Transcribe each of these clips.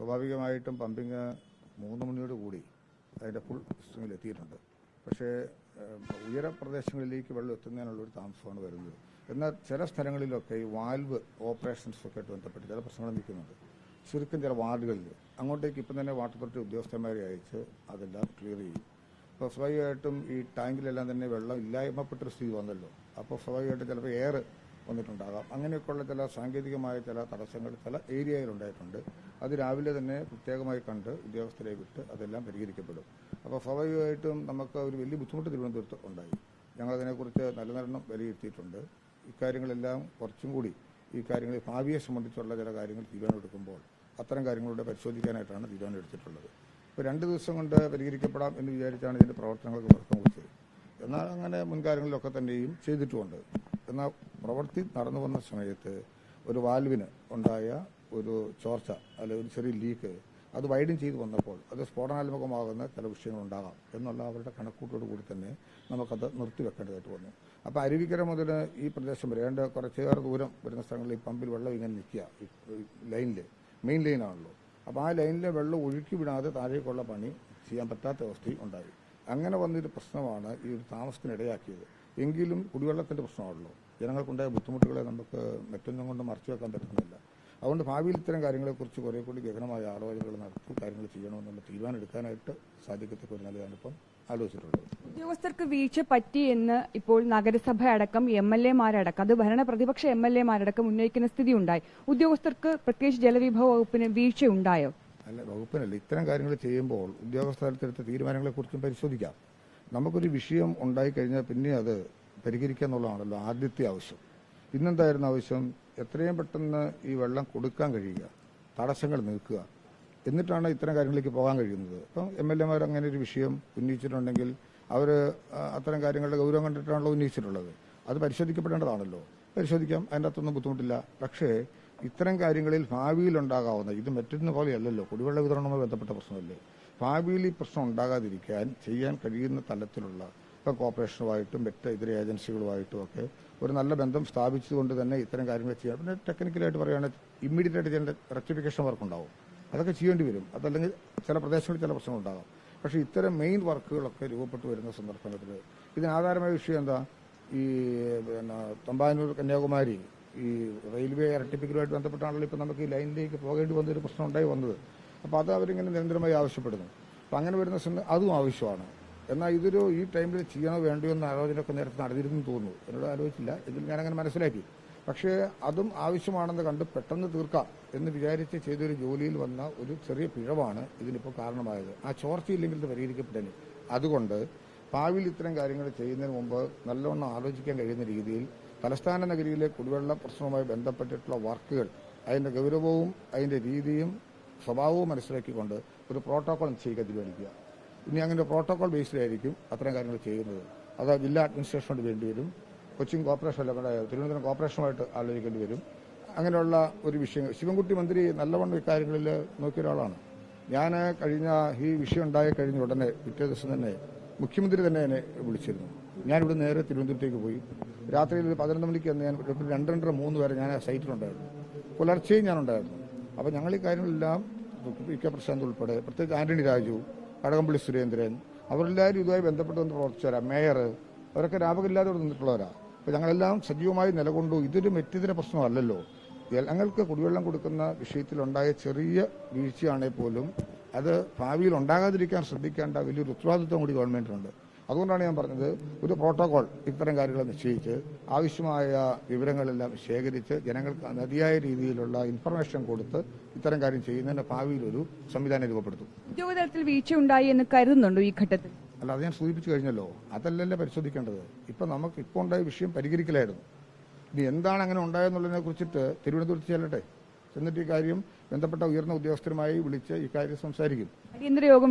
സ്വാഭാവികമായിട്ടും പമ്പിങ് മൂന്ന് മണിയോട് കൂടി അതിന്റെ ഫുൾ സ്ട്രിങ്ങിൽ എത്തിയിട്ടുണ്ട്. പക്ഷേ ഉയര പ്രദേശങ്ങളിലേക്ക് വെള്ളം എത്തുന്നതിനുള്ള ഒരു താമസമാണ് വരുന്നത്. എന്നാൽ ചില സ്ഥലങ്ങളിലൊക്കെ ഈ വാൽവ് ഓപ്പറേഷൻസ് ഒക്കെ ആയിട്ട് ബന്ധപ്പെട്ട് ചില പ്രശ്നങ്ങൾ നിൽക്കുന്നുണ്ട്. ചുരുക്കം ചില വാർഡുകളിൽ. അങ്ങോട്ടേക്ക് ഇപ്പം തന്നെ വാട്ടർ അതോറിറ്റി ഉദ്യോഗസ്ഥന്മാരെ അയച്ച് അതെല്ലാം ക്ലിയർ ചെയ്യും. അപ്പോൾ സ്വാഭാവികമായിട്ടും ഈ ടാങ്കിലെല്ലാം തന്നെ വെള്ളം ഇല്ലായ്മപ്പെട്ടൊരു സ്ഥിതി വന്നല്ലോ. അപ്പോൾ സ്വാഭാവികമായിട്ടും ചിലപ്പോൾ എയർ വന്നിട്ടുണ്ടാകാം. അങ്ങനെയൊക്കെയുള്ള ചില സാങ്കേതികമായ ചില തടസ്സങ്ങൾ ചില ഏരിയയിൽ ഉണ്ടായിട്ടുണ്ട് അത് രാവിലെ തന്നെ പ്രത്യേകമായി കണ്ട് ഉദ്യോഗസ്ഥരെ വിട്ട് അതെല്ലാം പരിഹരിക്കപ്പെടും. അപ്പോൾ സ്വാഭാവികമായിട്ടും നമുക്ക് ഒരു വലിയ ബുദ്ധിമുട്ട് തിരുവനന്തപുരത്ത് ഉണ്ടായി. ഞങ്ങളതിനെക്കുറിച്ച് നല്ല നരണം വിലയിരുത്തിയിട്ടുണ്ട്. ഇക്കാര്യങ്ങളെല്ലാം കുറച്ചും കൂടി ഈ കാര്യങ്ങൾ ഭാവിയെ സംബന്ധിച്ചുള്ള ചില കാര്യങ്ങൾ തീരുമാനമെടുക്കുമ്പോൾ അത്തരം കാര്യങ്ങളുടെ പരിശോധിക്കാനായിട്ടാണ് തീരുമാനം എടുത്തിട്ടുള്ളത് ഇപ്പോൾ രണ്ട് ദിവസം കൊണ്ട് പരിഹരിക്കപ്പെടാം എന്ന് വിചാരിച്ചാണ് ഇതിന്റെ പ്രവർത്തനങ്ങൾക്ക് തുടക്കം കുറിച്ചത് എന്നാൽ അങ്ങനെ മുൻകാര്യങ്ങളിലൊക്കെ തന്നെയും ചെയ്തിട്ടുമുണ്ട്. എന്നാൽ പ്രവൃത്തി നടന്നു വന്ന സമയത്ത് ഒരു വാൽവിന് ഉണ്ടായ ഒരു ചോർച്ച അല്ലെ ഒരു ചെറിയ ലീക്ക് അത് വൈഡൻ ചെയ്തു വന്നപ്പോൾ അത് സ്ഫോടനാത്മകമാകുന്ന ചില വിഷയങ്ങളുണ്ടാകാം എന്നുള്ള അവരുടെ കണക്കൂട്ടോട് കൂടി തന്നെ നമുക്കത് നിർത്തിവെക്കേണ്ടതായിട്ട് വന്നു. അപ്പോൾ അരുവിക്കര മുതൽ ഈ പ്രദേശം വരെ കുറച്ചേറെ ദൂരം വരുന്ന സ്ഥലങ്ങളിൽ ഈ പമ്പിൽ വെള്ളം ഇങ്ങനെ നിൽക്കുക ലൈനിൽ മെയിൻ ലൈനാണല്ലോ. അപ്പോൾ ആ ലൈനിലെ വെള്ളം ഒഴുക്കി വിടാതെ താഴേക്കുള്ള പണി ചെയ്യാൻ പറ്റാത്ത അവസ്ഥയും ഉണ്ടായി. അങ്ങനെ വന്നൊരു പ്രശ്നമാണ് ഈ ഒരു താമസത്തിനിടയാക്കിയത്. എങ്കിലും കുടിവെള്ളത്തിന്റെ പ്രശ്നമാണല്ലോ. ജനങ്ങൾക്കുണ്ടായ ബുദ്ധിമുട്ടുകളെ നമുക്ക് മറ്റൊന്നും കൊണ്ട് മറച്ചു വെക്കാൻ പറ്റുന്നില്ല. അതുകൊണ്ട് ഭാവിയിൽ ഇത്തരം കാര്യങ്ങളെക്കുറിച്ച് കുറേ കൂടി ഗഹനമായ ആലോചനകൾ നടത്തി കാര്യങ്ങൾ ചെയ്യണമെന്നുള്ള തീരുമാനം എടുക്കാനായിട്ട് സാധിക്കത്തക്ക ഒരു നിലയാണ് ഇപ്പം ആലോചിച്ചിട്ടുള്ളത്. ഉദ്യോഗസ്ഥർക്ക് വീഴ്ച പറ്റി എന്ന് ഇപ്പോൾ നഗരസഭ അടക്കം എം എൽ എമാരടക്കം അത് ഭരണ പ്രതിപക്ഷ എം എൽ എമാരടക്കം ഉന്നയിക്കുന്ന സ്ഥിതി ഉണ്ടായി ഉദ്യോഗസ്ഥർക്ക് പ്രത്യേകിച്ച് ജലവിഭവ വകുപ്പിന് വീഴ്ച ഉണ്ടായോ അല്ല വകുപ്പിനല്ല. ഇത്തരം കാര്യങ്ങൾ ചെയ്യുമ്പോൾ ഉദ്യോഗസ്ഥരെടുത്ത തീരുമാനങ്ങളെക്കുറിച്ചും പരിശോധിക്കാം. നമുക്കൊരു വിഷയം ഉണ്ടായി കഴിഞ്ഞാൽ പിന്നെ അത് പരിഹരിക്കുക എന്നുള്ളതാണല്ലോ ആദ്യത്തെ ആവശ്യം. ഇന്നെന്തായിരുന്നു ആവശ്യം? എത്രയും പെട്ടെന്ന് ഈ വെള്ളം കൊടുക്കാൻ കഴിയുക തടസ്സങ്ങൾ നീക്കുക. എന്നിട്ടാണ് ഇത്തരം കാര്യങ്ങളിലേക്ക് പോകാൻ കഴിയുന്നത്. അപ്പം എം എൽ എമാർ അങ്ങനെ ഒരു വിഷയം ഉന്നയിച്ചിട്ടുണ്ടെങ്കിൽ അവർ അത്തരം കാര്യങ്ങളുടെ ഗൗരവം കണ്ടിട്ടാണല്ലോ ഉന്നയിച്ചിട്ടുള്ളത്. അത് പരിശോധിക്കപ്പെടേണ്ടതാണല്ലോ. പരിശോധിക്കാം അതിന്റെ അകത്തൊന്നും ബുദ്ധിമുട്ടില്ല. പക്ഷേ ഇത്തരം കാര്യങ്ങളിൽ ഭാവിയിൽ ഉണ്ടാകാവുന്ന ഇത് മറ്റൊന്ന് പോലെയല്ലല്ലോ കുടിവെള്ള വിതരണവുമായി ബന്ധപ്പെട്ട പ്രശ്നമല്ലേ? ഭാവിയിൽ ഈ പ്രശ്നം ഉണ്ടാകാതിരിക്കാൻ ചെയ്യാൻ കഴിയുന്ന തലത്തിലുള്ള ഇപ്പം കോർപ്പറേഷനുമായിട്ടും മറ്റ് ഇതര ഏജൻസികളുമായിട്ടും ഒക്കെ ഒരു നല്ല ബന്ധം സ്ഥാപിച്ചുകൊണ്ട് തന്നെ ഇത്തരം കാര്യങ്ങൾ ചെയ്യാം. പിന്നെ ടെക്നിക്കലായിട്ട് പറയുകയാണെങ്കിൽ ഇമ്മീഡിയറ്റ് ആയിട്ട് ചെയ്യേണ്ട റെക്ടിഫിക്കേഷൻ വർക്ക് ഉണ്ടാവും അതൊക്കെ ചെയ്യേണ്ടി വരും. അതല്ലെങ്കിൽ ചില പ്രദേശങ്ങളിൽ ചില പ്രശ്നങ്ങളുണ്ടാകാം. പക്ഷേ ഇത്തരം മെയിൻ വർക്കുകളൊക്കെ രൂപപ്പെട്ടു വരുന്ന സന്ദർഭത്തിൽ ഇതിനാധാരമായ വിഷയം എന്താ? ഈ പിന്നെ തമ്പാനൂർ കന്യാകുമാരി ഈ റെയിൽവേ ഇരട്ടിപ്പിക്കലുമായിട്ട് ബന്ധപ്പെട്ടാണല്ലോ ഇപ്പോൾ നമുക്ക് ഈ ലൈനിലേക്ക് പോകേണ്ടി വന്നൊരു പ്രശ്നം ഉണ്ടായി വന്നത്. അപ്പോൾ അത് അവരിങ്ങനെ നിരന്തരമായി ആവശ്യപ്പെടുന്നു. അപ്പം അങ്ങനെ വരുന്ന സമയം അതും ആവശ്യമാണ്. എന്നാൽ ഇതൊരു ഈ ടൈമിൽ ചെയ്യണോ വേണ്ടോ എന്ന ആലോചനയൊക്കെ നേരത്തെ നടന്നിരുന്നു തോന്നുന്നു. എന്നോട് ആലോചിച്ചില്ല. എങ്കിലും ഞാനങ്ങനെ മനസ്സിലാക്കി. പക്ഷേ അതും ആവശ്യമാണെന്ന് കണ്ട് പെട്ടെന്ന് തീർക്കാം എന്ന് വിചാരിച്ച് ചെയ്തൊരു ജോലിയിൽ വന്ന ഒരു ചെറിയ പിഴവാണ് ഇതിനിപ്പോൾ കാരണമായത്. ആ ചോർച്ചയില്ലെങ്കിൽ ഇത് പരിഹരിക്കപ്പെട്ടതിന് അതുകൊണ്ട് ഭാവിയിൽ ഇത്തരം കാര്യങ്ങൾ ചെയ്യുന്നതിന് മുമ്പ് നല്ലവണ്ണം ആലോചിക്കാൻ കഴിയുന്ന രീതിയിൽ തലസ്ഥാന നഗരിയിലെ കുടിവെള്ള പ്രശ്നവുമായി ബന്ധപ്പെട്ടിട്ടുള്ള വർക്കുകൾ അതിന്റെ ഗൗരവവും അതിന്റെ രീതിയും സ്വഭാവവും മനസ്സിലാക്കിക്കൊണ്ട് ഒരു പ്രോട്ടോകോൾ നിശ്ചയിക്കാൻ തീരുമാനിക്കുക. ഇനി അങ്ങനെ പ്രോട്ടോകോൾ ബേസ്ഡിലായിരിക്കും അത്തരം കാര്യങ്ങൾ ചെയ്യുന്നത്. അത് ജില്ലാ അഡ്മിനിസ്ട്രേഷനോട് വേണ്ടി വരും. കൊച്ചിൻ കോർപ്പറേഷൻ അല്ല നമ്മുടെ തിരുവനന്തപുരം കോർപ്പറേഷനുമായിട്ട് ആലോചിക്കേണ്ടി വരും. അങ്ങനെയുള്ള ഒരു വിഷയം. ശിവൻകുട്ടി മന്ത്രി നല്ലവണ്ണം ഇക്കാര്യങ്ങളിൽ നോക്കിയ ഒരാളാണ്. ഞാൻ കഴിഞ്ഞ ഈ വിഷയം ഉണ്ടായി കഴിഞ്ഞ ഉടനെ പിറ്റേ ദിവസം തന്നെ മുഖ്യമന്ത്രി തന്നെ എന്നെ വിളിച്ചിരുന്നു. ഞാനിവിടെ നേരെ തിരുവനന്തപുരത്തേക്ക് പോയി. രാത്രിയിൽ പതിനൊന്ന് മണിക്ക് അന്ന് ഞാൻ രണ്ട് രണ്ടര മൂന്ന് വരെ ഞാൻ ആ സൈറ്റിലുണ്ടായിരുന്നു പുലർച്ചെയും ഞാനുണ്ടായിരുന്നു അപ്പോൾ ഞങ്ങൾ ഈ കാര്യങ്ങളെല്ലാം പി കെ പ്രശാന്ത് ഉൾപ്പെടെ പ്രത്യേകിച്ച് ആന്റണി രാജു കടകംപള്ളി സുരേന്ദ്രൻ അവരെല്ലാവരും ഇതുമായി ബന്ധപ്പെട്ട് വന്ന് പ്രവർത്തിച്ചവരാ മേയർ. അവരൊക്കെ രാപകില്ലാതെ നിന്നിട്ടുള്ളവരാ. അപ്പോൾ ഞങ്ങളെല്ലാം സജീവമായി നിലകൊണ്ടു. ഇതൊരു മെറ്റിതിര പ്രശ്നമല്ലല്ലോ. ഞങ്ങൾക്ക് കുടിവെള്ളം കൊടുക്കുന്ന വിഷയത്തിലുണ്ടായ ചെറിയ വീഴ്ചയാണെങ്കിൽ പോലും അത് ഭാവിയിൽ ഉണ്ടാകാതിരിക്കാൻ ശ്രദ്ധിക്കേണ്ട വലിയൊരു ഉത്തരവാദിത്വം കൂടി ഗവൺമെന്റിനുണ്ട്. അതുകൊണ്ടാണ് ഞാൻ പറഞ്ഞത് ഒരു പ്രോട്ടോകോൾ ഇത്തരം കാര്യങ്ങൾ നിശ്ചയിച്ച് ആവശ്യമായ വിവരങ്ങളെല്ലാം ശേഖരിച്ച് ജനങ്ങൾക്ക് മതിയായ രീതിയിലുള്ള ഇൻഫർമേഷൻ കൊടുത്ത് ഇത്തരം കാര്യം ചെയ്യുന്നതിന്റെ ഭാവിയിൽ ഒരു സംവിധാനം രൂപപ്പെടുത്തും. ഉദ്യോഗതലത്തിൽ വീഴ്ച ഉണ്ടായി എന്ന് കരുതുന്നുണ്ടോ ഈ ഘട്ടത്തിൽ? അല്ല അത് ഞാൻ സൂചിപ്പിച്ചു കഴിഞ്ഞല്ലോ. അതല്ലല്ലേ പരിശോധിക്കേണ്ടത്. ഇപ്പൊ നമുക്ക് ഇപ്പോൾ ഉണ്ടായ വിഷയം പരിഹരിക്കലായിരുന്നു. ഇനി എന്താണ് അങ്ങനെ ഉണ്ടായെന്നുള്ളതിനെ കുറിച്ചിട്ട് തിരുവനന്തപുരത്ത് ചെല്ലട്ടെ? എന്നിട്ട് ഈ കാര്യം ബന്ധപ്പെട്ട ഉയർന്ന ഉദ്യോഗസ്ഥരുമായി വിളിച്ച് ഈ കാര്യം സംസാരിക്കും. അടിയന്തര യോഗം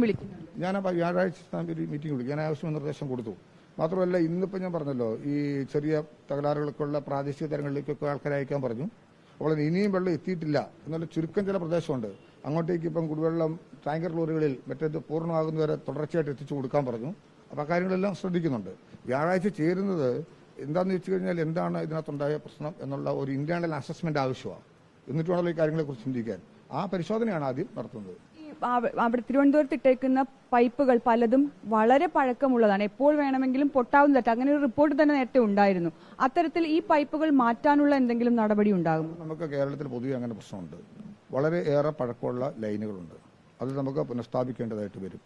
ഞാൻ വ്യാഴാഴ്ച ഒരു മീറ്റിംഗ് വിളിക്കും. ഞാൻ ആവശ്യം നിർദ്ദേശം കൊടുത്തു. മാത്രമല്ല ഇന്നിപ്പോൾ ഞാൻ പറഞ്ഞല്ലോ ഈ ചെറിയ തകരാറുകൾക്കുള്ള പ്രാദേശിക തലങ്ങളിലേക്കൊക്കെ ആൾക്കാരെ അയക്കാൻ പറഞ്ഞു. അപ്പോൾ ഇനിയും വെള്ളം എത്തിയിട്ടില്ല. എന്നുള്ള ചുരുക്കം ചില പ്രദേശമുണ്ട്. അങ്ങോട്ടേക്ക് ഇപ്പം കുടിവെള്ളം ടാങ്കർ ലോറികളിൽ മറ്റേത് പൂർണമാകുന്നവരെ തുടർച്ചയായിട്ട് എത്തിച്ചു കൊടുക്കാൻ പറഞ്ഞു. അപ്പോൾ ആ കാര്യങ്ങളെല്ലാം ശ്രദ്ധിക്കുന്നുണ്ട്. വ്യാഴാഴ്ച ചേരുന്നത് എന്താണെന്ന് വെച്ച് കഴിഞ്ഞാൽ എന്താണ് ഇതിനകത്തുണ്ടായ പ്രശ്നം എന്നുള്ള ഒരു ഇന്റേണൽ അസസ്മെന്റ് ആവശ്യമാണ്. എന്നിട്ട് വേണമല്ലോ ഈ കാര്യങ്ങളെക്കുറിച്ച് ചിന്തിക്കാൻ. ആ പരിശോധനയാണ് ആദ്യം നടത്തുന്നത്. അവിടെ തിരുവനന്തപുരത്ത് ഇട്ടേക്കുന്ന പൈപ്പുകൾ പലതും വളരെ പഴക്കമുള്ളതാണ്. എപ്പോൾ വേണമെങ്കിലും പൊട്ടാവുന്ന തട്ട് അങ്ങനെ ഒരു റിപ്പോർട്ട് തന്നെ നേരത്തെ ഉണ്ടായിരുന്നു. അത്തരത്തിൽ ഈ പൈപ്പുകൾ മാറ്റാനുള്ള എന്തെങ്കിലും നടപടി ഉണ്ടാകും നമുക്ക് കേരളത്തിൽ പൊതുവെ അങ്ങനെ പ്രശ്നമുണ്ട്. വളരെ ഏറെ പഴക്കമുള്ള ലൈനുകളുണ്ട്. അത് നമുക്ക് പുനഃസ്ഥാപിക്കേണ്ടതായിട്ട് വരും.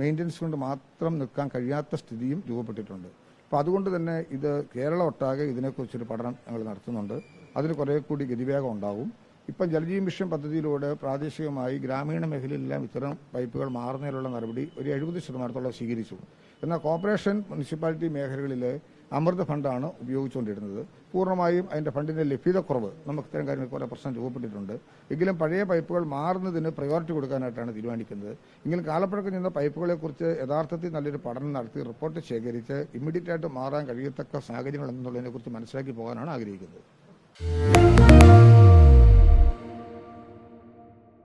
മെയിന്റനൻസ് കൊണ്ട് മാത്രം നിൽക്കാൻ കഴിയാത്ത സ്ഥിതിയും രൂപപ്പെട്ടിട്ടുണ്ട്. അപ്പോൾ അതുകൊണ്ട് തന്നെ ഇത് കേരളം ഒട്ടാകെ ഇതിനെക്കുറിച്ചൊരു പഠനം ഞങ്ങൾ നടത്തുന്നുണ്ട്. അതിന് കുറേ കൂടി ഗതിവേഗം ഉണ്ടാകും ഇപ്പം ജലജീവൻ മിഷൻ പദ്ധതിയിലൂടെ പ്രാദേശികമായി ഗ്രാമീണ മേഖലയിലെല്ലാം ഇത്തരം പൈപ്പുകൾ മാറുന്നതിനുള്ള നടപടി ഒരു എഴുപത് ശതമാനത്തോളം സ്വീകരിച്ചു. എന്നാൽ കോർപ്പറേഷൻ മുനിസിപ്പാലിറ്റി മേഖലകളിൽ അമൃത ഫണ്ടാണ് ഉപയോഗിച്ചുകൊണ്ടിരുന്നത്. പൂർണമായും അതിന്റെ ഫണ്ടിന്റെ ലഭ്യതക്കുറവ് നമുക്ക് ഇത്തരം കാര്യങ്ങൾ കുറേ പ്രശ്നം രൂപപ്പെട്ടിട്ടുണ്ട്. എങ്കിലും പഴയ പൈപ്പുകൾ മാറുന്നതിന് പ്രയോറിറ്റി കൊടുക്കാനായിട്ടാണ് തീരുമാനിക്കുന്നത്. എങ്കിലും കാലപ്പഴക്കം ചെന്ന പൈപ്പുകളെക്കുറിച്ച് യഥാർത്ഥത്തിൽ നല്ലൊരു പഠനം നടത്തി റിപ്പോർട്ട് ശേഖരിച്ച് ഇമ്മീഡിയറ്റ് ആയിട്ട് മാറാൻ കഴിയത്തക്ക സാഹചര്യങ്ങൾ എന്നുള്ളതിനെക്കുറിച്ച് മനസ്സിലാക്കി പോകാനാണ് ആഗ്രഹിക്കുന്നത്. Thank you.